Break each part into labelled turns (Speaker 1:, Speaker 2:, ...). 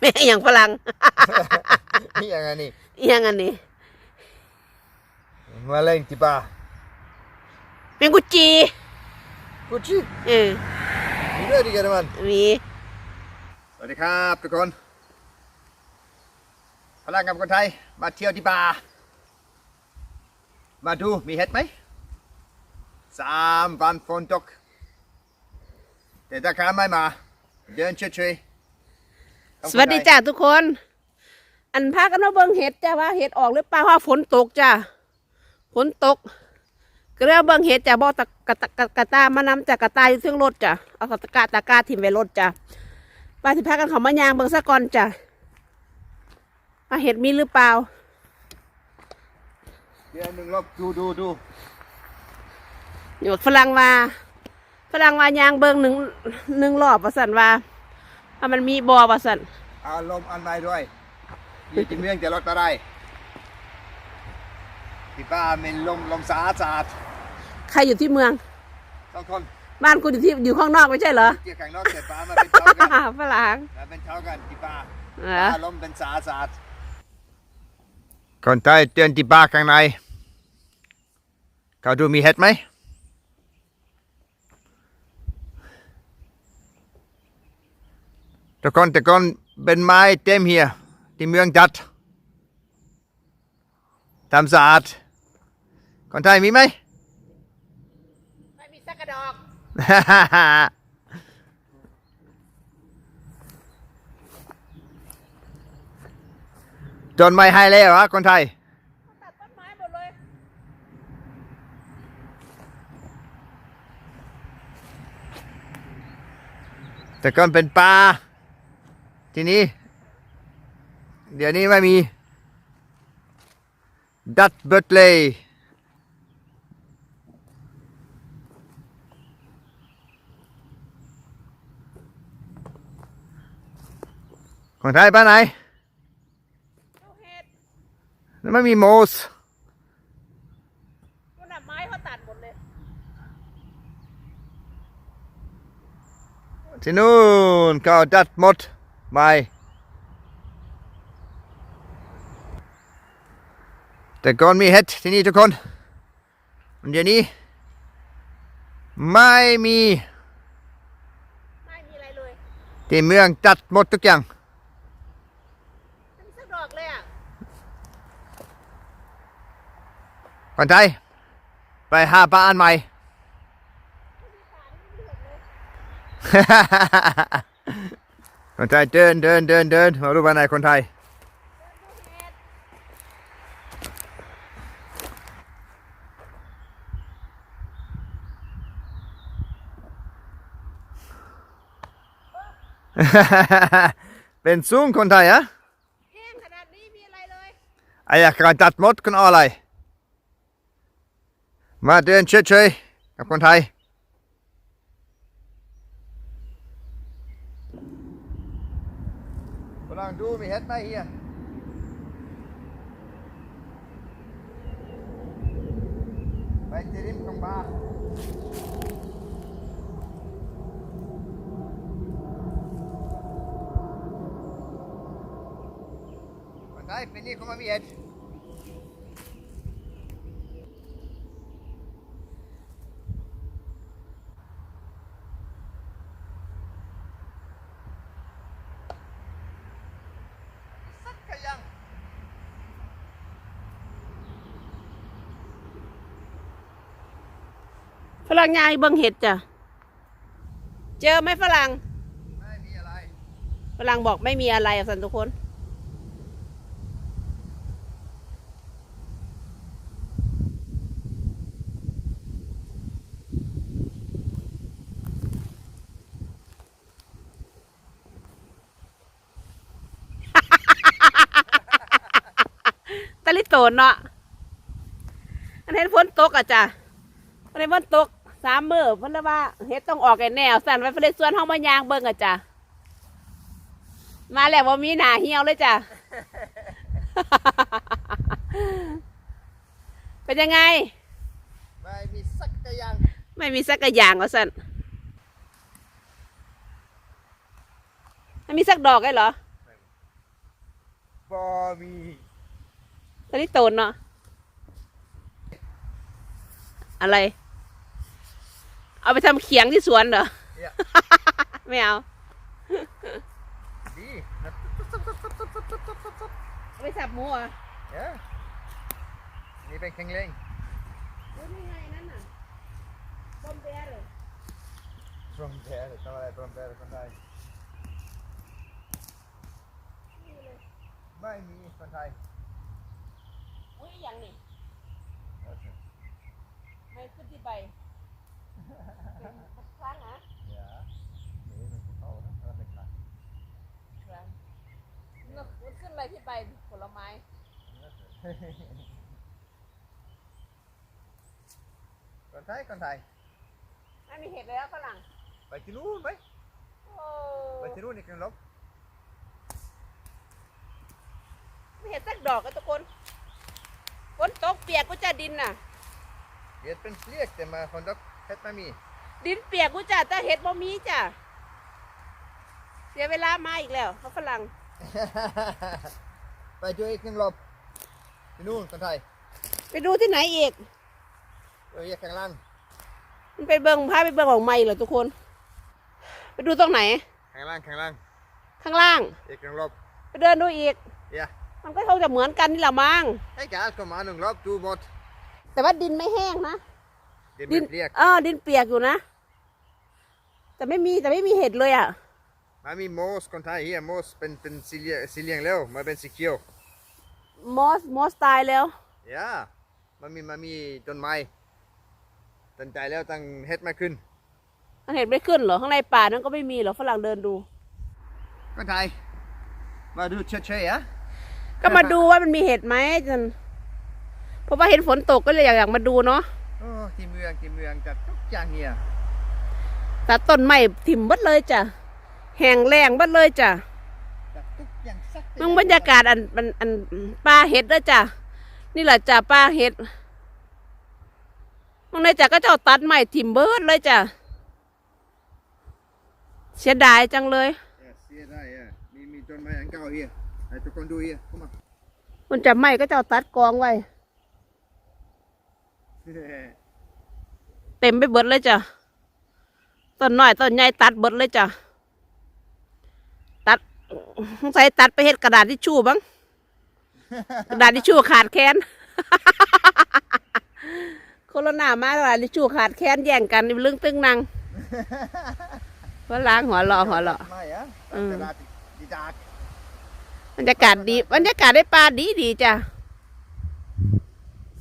Speaker 1: แม่อย่างฝรั่ง
Speaker 2: นี่ยังไงนี่
Speaker 1: อิหยังอันนี้
Speaker 2: มาเล่นจิปา
Speaker 1: เป็นกุจี
Speaker 2: กุชิ
Speaker 1: เออ
Speaker 2: มีด้วยดีกันมัน
Speaker 1: มี
Speaker 2: สวัสดีครับทุกคนพลังกับคนไทยมาเที่ยวที่ป่ามาดูมีเห็ดไหมสามวันฝนตกแต่ถ้าข้าไม่มาเดินเฉยๆต้อง
Speaker 1: สวัสดีจ้าทุกคน อันพากันมาเบิ่งเห็ดจ้าว่าเห็ดออกหรือเปล่าว่าฝนตกจ้าฝนตกก็เลยเอาเบิ่งเห็ดจ้าบ่ตะกะตะกะกะตามานำจากกะตาอยู่เทิงรถจ้ะเอาตะกะตะกร้าถิ่มไว้รถจ้ะป้าสิพากันเขามายางเบิ่งซะก่อนจ้ะว่าเห็ดมีหรือเปล่า
Speaker 2: เดือนหนึ่งรอบดูดูดู
Speaker 1: อยู่ฝรั่งว่าฝรั่งว่ายางเบิ่งหนึ่งหนึ่งรอบว่าสั่นว่าว่ามันมีบ่อว่าสั่น
Speaker 2: อารมณ์อันใหม่ด้วยมีที่เมืองจะรถอะไรที่ป่ามีลมลมสะอาดสะอาด
Speaker 1: ใครอยู่ที่เมือง
Speaker 2: สองคน
Speaker 1: บ้านกูอยู่ที่อยู่ข้างนอกไม่ใช่เหรอ
Speaker 2: เกี่ยวข้างนอกแต่ป่ามาเป็นเท่ากัน
Speaker 1: ฝรั่ง
Speaker 2: มาเป็นเท่ากันที่ป่า
Speaker 1: เหรอ
Speaker 2: อารมณ์เป็นสะอาดสะอาดคนไทยเตือนที่ป่าข้างในเขาดูมีเห็ดไหมทุกคนแต่ก่อน เป็นไม้เต็มเฮียที่เมืองจัดทำสะอาดคนไทยมีไหม
Speaker 1: ไม่มีสักกระดอก
Speaker 2: จนไม่ให้แล้วเหรอคนไทย
Speaker 1: ตัดต้นไม้หมดเลย
Speaker 2: แต่ก่อนเป็นปลา ทีนี้ เดี๋ยวนี้ไม่มีดัดเบิดเลยคนไทยป้าไหน
Speaker 1: ดูเห็ด
Speaker 2: ไม่มีโมส
Speaker 1: ดูหนับไม้เขาตัดหมดเลย
Speaker 2: ที่นู่นเขาดัดหมด ไม่แต่ก่อนมีเห็ดที่นี่ทุกคนเดี๋ยวนี้ ไม่มี
Speaker 1: ไม่มีอะไรเลย
Speaker 2: ที่เมืองจัดหมดทุกอย่าง
Speaker 1: ไม่มีสักดอกเลยอะ
Speaker 2: คนไทยไปหาปลาอันใหม่ คนไทยเดินเดินเดินเดินมาดูบ้านไหนคนไทยเป็นสูงคนไทยอะ
Speaker 1: แห้งขนาดนี้มีอะไรเลย
Speaker 2: ไอ้อยากการจัดหมดคุณเอาอะไร มาเดินเฉยๆกับคนไทย กำลังดูมีเห็ดไหมเฮียไปที่ริมของบาร์คนไทยเป็นนี่เขามามีเห็ด สักกะยัง
Speaker 1: ฝ รั่งยายเบิ่งเห็ดจ้ะ เจอไหมฝรั่ง
Speaker 2: ไม่มีอะไร
Speaker 1: ฝรั่งบอกไม่มีอะไรอะสันทุกคน ตะลิโตนเนาะอันเห็นฝนตกอะจ้ะอันเห็นฝนตก สามมือเพิ่นเลยว่าเฮ็ดต้องออกไอ้แนวสั่นไว้เพิ่นเลยส่วนห้องมายางเบิ่งอะจ้ะมาแล้วว่ามีหนาเหี่ยวเลยจ้ะ เป็นยังไง
Speaker 2: ไม่มีสักกะยัง
Speaker 1: ไม่มีสักกระอย่างว่าสั่นไม่มีสักดอกเลยเหรอ
Speaker 2: ไม่มีบอมี
Speaker 1: ตอนนี้โตนเนาะอะไร เอาไปทำเขียงที่สวนเหรอ
Speaker 2: เนี่ย
Speaker 1: ไม่เอา
Speaker 2: ดีนะ
Speaker 1: เอาไปสับหมูอะ
Speaker 2: เนี่ยนี่เป็นแข็งแรง
Speaker 1: นี่ไงนั่นน่ะต้มแป้เลย
Speaker 2: พร้อมแพ้เลยทำอะไรพร้อมแพ้เลยคนไทยไม่มีคนไทย
Speaker 1: อุ้ยอย่างนี้ไม่ขึ้นที่ใบ เป็นครั้งนะ
Speaker 2: Ya, ini masih tahu kan, kalau teknik.
Speaker 1: ครั้งมันขึ้นอะไรที่ใบผลไม้
Speaker 2: คนไทยคนไทย
Speaker 1: ไม่มีเห็ดเลยแล้วฝรั่ง
Speaker 2: ไปที่นู่นไหม
Speaker 1: โอ้
Speaker 2: ไปที่นู่นอีกหนึ่งลบ
Speaker 1: ไม่เห็ดสักดอกอะทุกคนฝนตกเปียกก็จะดินน่ะ
Speaker 2: เห็ดเป็นเปลียกแต่มาคนดอกเห็ดไม่มี
Speaker 1: ดินเปียกกูจ้ะแต่เห็ดบ่มีจ้ะเสียเวลามาอีกแล้วเพราะฝรั่ง
Speaker 2: ไปดูอีกหนึ่งลบที่นู่นคนไทย
Speaker 1: ไปดูที่ไหนอีก
Speaker 2: เอออยากข้างล่าง
Speaker 1: มันไปเบิ่งพาไปเบิ่งของไม่เหรอทุกคน ไปดูตรงไหน
Speaker 2: ข้างล่างข้างล่าง
Speaker 1: ข้างล่าง
Speaker 2: อีกหนึ่งลบ
Speaker 1: ไปเดินดูอีก
Speaker 2: เดี๋ยว
Speaker 1: มันก็คงจะเหมือนกันนี่แหละมั้ง
Speaker 2: ให้การก็มาหนึ่งรอบดูหมด
Speaker 1: แต่ว่าดินไม่แห้งนะ
Speaker 2: เดี๋ยว
Speaker 1: ดิ
Speaker 2: มันเปลียก
Speaker 1: เออดินเปียกอยู่นะ แต่ไม่มีแต่ไม่มีเห็ดเลยอะ
Speaker 2: มามีโมสคนไทยเฮียโมสเป็นเป็นสีเหลียงสีเหลียงแล้วมาเป็นสีเขียว
Speaker 1: มอสมอสตายแล้ว
Speaker 2: ยามันมีมันมีต้นไม้ต้นใจแล้วตั้งเห็ดมาขึ้น
Speaker 1: มันเห็ดไม่ขึ้นเหรอข้างในป่านั้นก็ไม่มีเหรอฝรั่งเดินดู
Speaker 2: คนไทยมาดูเฉยๆอะ
Speaker 1: ก็มาดูว่ามันมีเห็ดไหมจนเพราะว่าเห็นฝนตกก็เลยอยากอยากมาดูเนาะ
Speaker 2: โอ้ที่เมืองที่เมืองจัดทุกอย่างเฮีย
Speaker 1: ตัดต้นไม้ถิ่มเบัดเลยจ้ะแห้งแรงเบัดเลยจ้ะ
Speaker 2: จัดทุกอย่างสัก
Speaker 1: มึงบรรยากาศอันอันอันปลาเห็ดเด้อจ้ะนี่แหละจ้ะปลาเห็ดมึงในจ้ะก็เจ้าตัดไม้ถิ่มเบิดเลยจ้ะเสียดายจังเลย
Speaker 2: เออเสียได้อะมีมีต้นไม้อันเก่าเฮียให้ทุกคนดูเฮียเข้ามา
Speaker 1: มันจะไม้ก็เจ้าตัดกองไว้ เต็มไปเบิดเลยจ้ะต้นน้อยต้นใหญ่ตัดเบิดเลยจ้ะตัดใส่ตัดไปเฮ็ดกระดาษทิชชู่บ้างกระดาษทิชชู่ขาดแคลนโคโรนามากระดาษทิชชู่ขาดแคลนแย่งกันเรื่องตึงนังว่าล้างหัวเราะหัวเราะ
Speaker 2: ไม่อะ
Speaker 1: อืม
Speaker 2: กระดาษดีดาด
Speaker 1: บรรยากาศดีบรรยากาศได้ปลาดีดีจ้ะ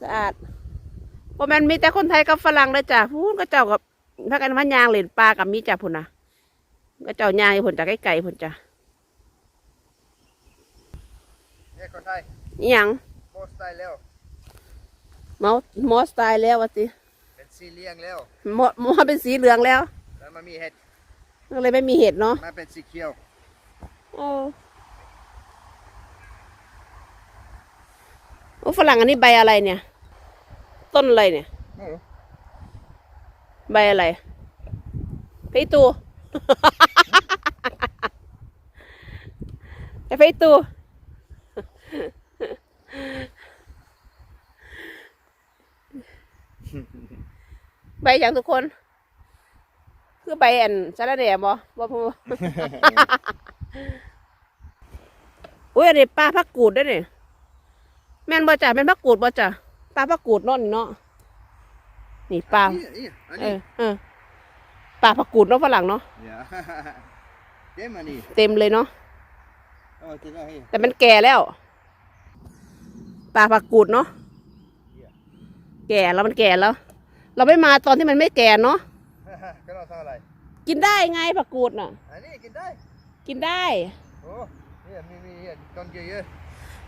Speaker 1: สะอาด เพราะมันมีแต่คนไทยกับฝรั่งเลยจ้ะพูนก็เจ้ากับพากันพันยางเล่นปลากับมีจ้ะพุ่นนะก็เจ้ายางอยู่พุ่นจ้ะไกลๆพุ่นจ้ะ
Speaker 2: เนี่ยคนไทย
Speaker 1: อหยัง
Speaker 2: โพสต์ได้แล้ว
Speaker 1: เมาส์มอสตายแล้ววะสิ
Speaker 2: เป็นสีเหลียงแล้ว
Speaker 1: มอมอเป็นสีเหลืองแล้ว
Speaker 2: แล้วมันมีเห็ด
Speaker 1: ก็เลยไม่มีเห็ดเนาะ
Speaker 2: มาเป็นสีเขียว
Speaker 1: โอ้โอ้ฝรั่งอันนี้ใบอะไรเนี่ย ต้นอะไรเนี่ย
Speaker 2: ไม่รู้
Speaker 1: ใบอะไรไปตูไปไปตูใบอย่างทุกคน คือใบอันสาระแหน่บ่บ่พูอุ้ยอันนี้ปลาพักกูดด้วยนี่แม่นบ่จ้ะแม่นพักกูดบ่จ้ะ ปลาพักกูดเนอนเนาะนี่ปลา
Speaker 2: นี่นี่อัน
Speaker 1: เอ
Speaker 2: นี้
Speaker 1: อเออปลาผักกูดเนาะฝรั่งเนาะ
Speaker 2: อย่า เจ๊มานี่
Speaker 1: เต็มเลยเนาะ
Speaker 2: เออจะได้ให้
Speaker 1: แต่มันแก่แล้วปลาผักกูดเนาะแก่แล้วมันแก่แล้ว เราไม่มาตอนที่มันไม่แก่เนาะ
Speaker 2: ก็เราทำอะไร
Speaker 1: กินได้ไงผักกูดน่ะ
Speaker 2: อันนี้กินได้
Speaker 1: กินได้
Speaker 2: โอ้นี่มีมีต้นเยอะ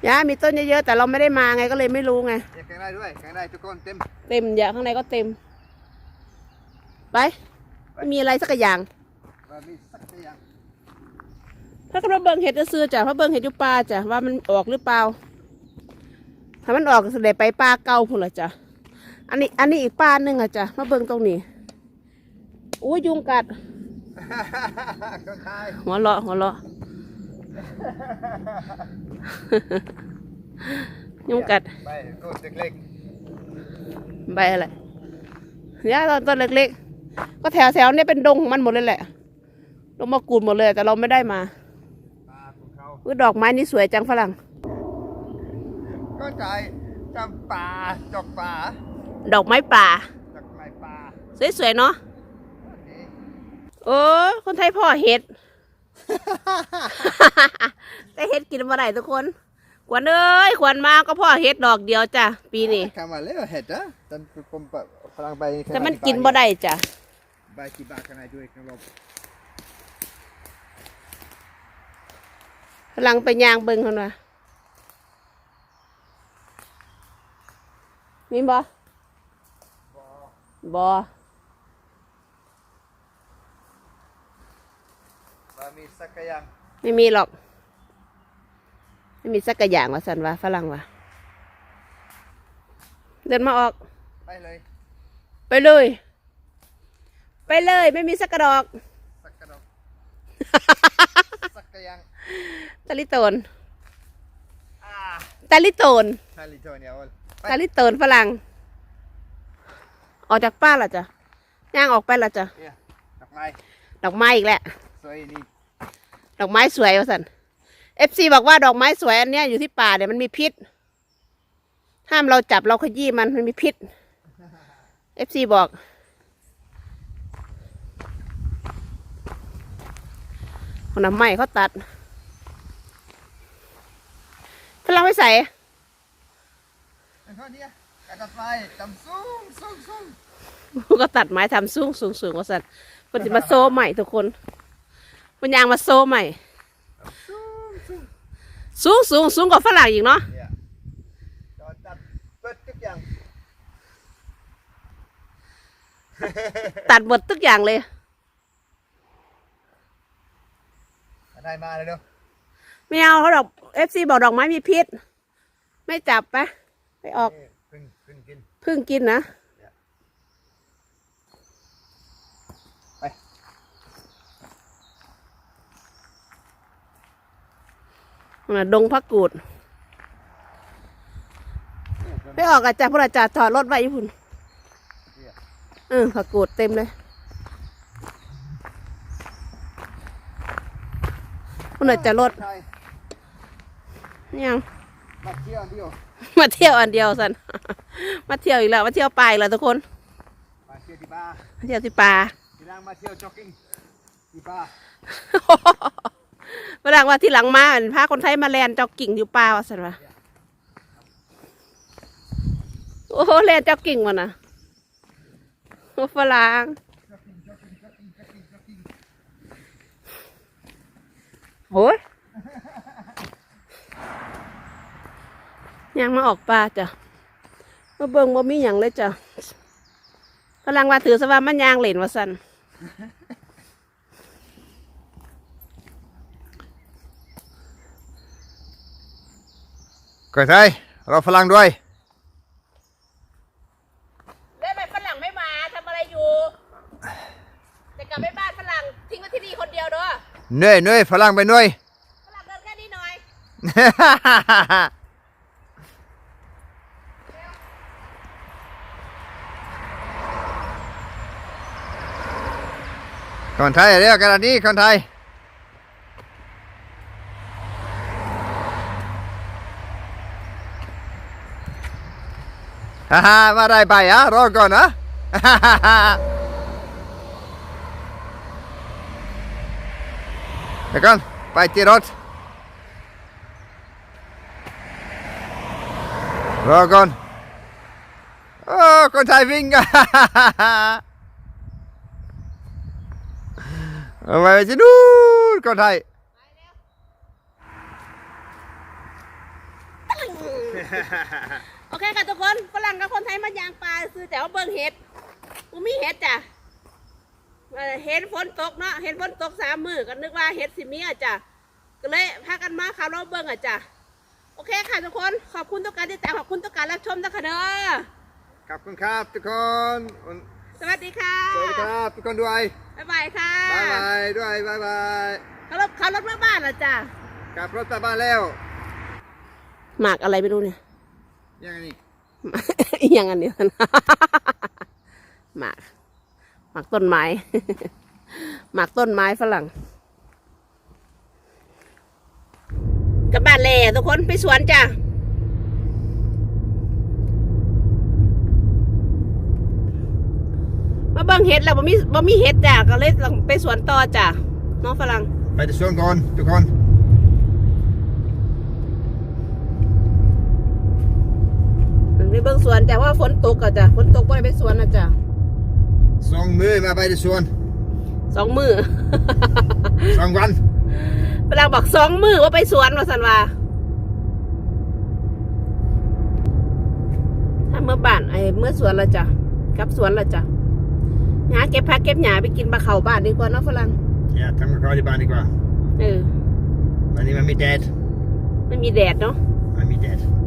Speaker 1: ยามีต้นเยอะๆแต่เราไม่ได้มาไงก็เลยไม่รู้ไง
Speaker 2: ๆเนี่ยแข่งได้ด้วยแข่งได้ทุกคนเต็ม
Speaker 1: เต็มอย่าข้างในก็เต็ม ไปไม่มีอะไรสักอย่าง
Speaker 2: มามีสักอย่าง
Speaker 1: ถ้าก็มาเบิ่งเห็ดจะซื้อๆจ้ะเพราะเบิ่งเห็ดอยู่ป่าจ้ะว่ามันออกหรือเปล่า ถ้ามันออกก็แสดงไปป่าเก่าพุ่นละจ้ะอันนี้ อันนี้อีกป่าหนึ่งอะจ้ะมาเบิ่งตรงนี้อู้ยุงกัด
Speaker 2: คนไทย
Speaker 1: หัวเราะหัวเราะ ยุงกัด
Speaker 2: ไปกูเล็ก
Speaker 1: ใบอะไรเนี่ยตอนต้นเล็กๆ ก็แถวแถวๆเนี่ยเป็นดงของมันหมดเลยแหละลงมากูดหมดเลย แต่เราไม่ได้มา
Speaker 2: ๆปลาของเขา
Speaker 1: อุ๊ยดอกไม้นี่สวยจังฝรั่ง
Speaker 2: ก็ใจจำปลาจอกปลา
Speaker 1: ดอกไม้ป่า
Speaker 2: จอกไม้ปลา
Speaker 1: สวยๆเนาะโอ้ยคนไทยพ่อเห็ด แต่เห็ดกินมาได้ทุกคนขวัญเอ้ยขวัญมาก็พ่อเห็ดดอกเดียวจ้ะปีนี้
Speaker 2: คำว่าเลี้ยวเห็ดนะตอนผมพลังไป
Speaker 1: แต่มันกินบ่ได้จ้ะ
Speaker 2: ใบกี่บาทกันไหนด้วยกันลบ
Speaker 1: กำลังไปยางเบิ่งคนว่ามีบ่บ่
Speaker 2: มามี สักกะยัง
Speaker 1: ไม่มีหรอก ไม่มีสักกะอย่างว่าสันว่าฝรั่งว่าเดินมาออก
Speaker 2: ไปเลย
Speaker 1: ไปเลย ไปเลย ไม่มีสักกระดอก
Speaker 2: สักกะดอก สักกะยัง
Speaker 1: ตาลิโตน
Speaker 2: อ่า
Speaker 1: ตาลิโตน
Speaker 2: ชาลิโตเนี่ยวัน
Speaker 1: ตาลิโตนฝรั่ง ออกจากป้านละจ้ะย่างออกไปละจ้ะ
Speaker 2: เนี่ยดอกไม้
Speaker 1: ดอกไม้อีกแหละ
Speaker 2: สวยนี่
Speaker 1: ดอกไม้สวยว่าสันเอฟซีบอกว่าดอกไม้สวยอันเนี้ยอยู่ที่ป่าเนี่ยมันมีพิษ ห้ามเราจับเราขยี้มันมันมีพิษเอฟซีบอก คนน้ำไม้เขาตัดพลังไม่ใส่
Speaker 2: แล้วก็เนี่ยกระดาษไฟจำสูงสูงสูง
Speaker 1: ก็ตัดไม้ทำสูงสูงสูงว่าสันคนจะมาโซ่ใหม่ทุกคน มันยางมาโซ่ใหม่
Speaker 2: สูงสูง
Speaker 1: สูงสูงสูงกว่าฝรั่งอีกเนาะ
Speaker 2: เนี่ยจอดตัดเปิดทุกอย่าง
Speaker 1: ตัดหมดทุกอย่างเลย
Speaker 2: อะไรมาเลยเนาะ
Speaker 1: ไม่เอาเขาดอกเอฟซีบอกดอกไม้มีพิษ ไม่จับไปไปออก
Speaker 2: นี่พึ่งพึ่งกิน
Speaker 1: เพึ่งกินนะ
Speaker 2: ไป
Speaker 1: น่ะ ดงพักกูดไปออกอาจารย์พระอาจารย์ถอดรถไว้ญี่ปุ่นเออผักกูดเต็มเลยคุณอาจารย์รถ
Speaker 2: ใช่
Speaker 1: เนี่ยง
Speaker 2: มาเที่ยวเดียว
Speaker 1: มาเที่ยวอันเดียวสันมาเที่ยวอีกแล้วมาเที่ยวป่าอีกแล้วทุกคน
Speaker 2: มาเที่ยวที่บ้าน
Speaker 1: มาเที่ยวที่ป่า
Speaker 2: ที่นั่งมาเที่ยวจ็อกกิ้งที่บ้าน
Speaker 1: มาดังว่าที่หลังมาอันพาคนไทยมาแลนจ็อกกิ่งอยู่ป่าวสันวะโอ้โหแลนจ็อกกิ่งวะนะโอ้ฝรั่งโอ้ยยังมาออกป่าจ้ะมาเบิ่งว่ามีอย่างเลยจ้ะฝรั่งว่าถือสว่ามันยางเหรนว่าสัน
Speaker 2: ก่อนไทยเราฝรั่งด้วย
Speaker 1: แล้วทำไมฝรั่งไม่มาทำอะไรอยู่จะกลับไปบ้านฝรั่งทิ้งไว้ที่นี่คนเดียวเด้อ
Speaker 2: เหนื่อยเหนื่อยฝรั่งไปเหนื่อย
Speaker 1: ฝรั่งเดินแค่นี้หน่อย
Speaker 2: คนไทยเรียกกันนี้คนไทย ฮ่าฮ่ามาได้ไปอะรอก่อนนะฮ่าฮ่าฮ่าเดี๋ยวก่อนไปที่รถรอก่อนโอ้คนไทยวิ่งเอาไปที่นู่นคนไทย
Speaker 1: โอ เคค่ะทุกคนฝรั่งกับคนไทยมายางปลาซื้อแต่ว่าเบิ่งเห็ดกูมีเห็ดจ้ะเอ่อเห็นฝนตกเนาะเห็นฝนตกสามมือก็นึกว่าเห็ดสิมีอะจ้ะก็เลยพากันมาขับรถเบิ่งอะจ้ะโอเคค่ะทุกคนขอบคุณทุกการติดตามขอบคุณทุกการรับชมนะคะเด้อ
Speaker 2: ขอบคุณครับทุกคน
Speaker 1: สวัสดีค่ะ
Speaker 2: สวัสดีครับทุกคนด้วย
Speaker 1: บ๊ายบายค่ะ
Speaker 2: บายบายด้วยบายบาย
Speaker 1: ขับรถขับรถมาบ้านเหรอจ้ะ
Speaker 2: คกลับรถกลับบ้านแล้ว
Speaker 1: หมากอะไรไม่รู้เนี่ย
Speaker 2: ยังไงนี่
Speaker 1: อีหยังอันเดียวนะหมากหมากต้นไม้ หมากต้นไม้ฝรั่งกลับบ้านแล่ทุกคนไปสวนจ้ะมาเบิ่งเห็ดแล้วบ่มีบ่มีเห็ดจ้ะก็เลยต้องไปสวนต่อจ้ะน้องฝรั่ง
Speaker 2: ไปที่สวนก่อนทุกคน
Speaker 1: ไปเบิ่งสวน แต่ว่าฝนตกอะจ้ะฝนตกบ่ได้ไปสวนนะจ้ะ
Speaker 2: สองมือมาไปที่สวน
Speaker 1: สองมือ
Speaker 2: สองวัน
Speaker 1: ฝรั่งบอกสองมือว่าไปสวนว่าสันว่าถ้าเมื่อบ้านไอ้เมื่อสวนและจ้ะกลับสวนและจ้ะหาเก็บผักเก็บหญ้าไปกินปลาเข่าบ้านดีกว่าเนาะฝรั่ง
Speaker 2: อย่าทำกับข้าวที่บ้านดีกว่า
Speaker 1: เออ
Speaker 2: วันนี้มันมีแดด
Speaker 1: ไม่มีแดดเนาะ
Speaker 2: อ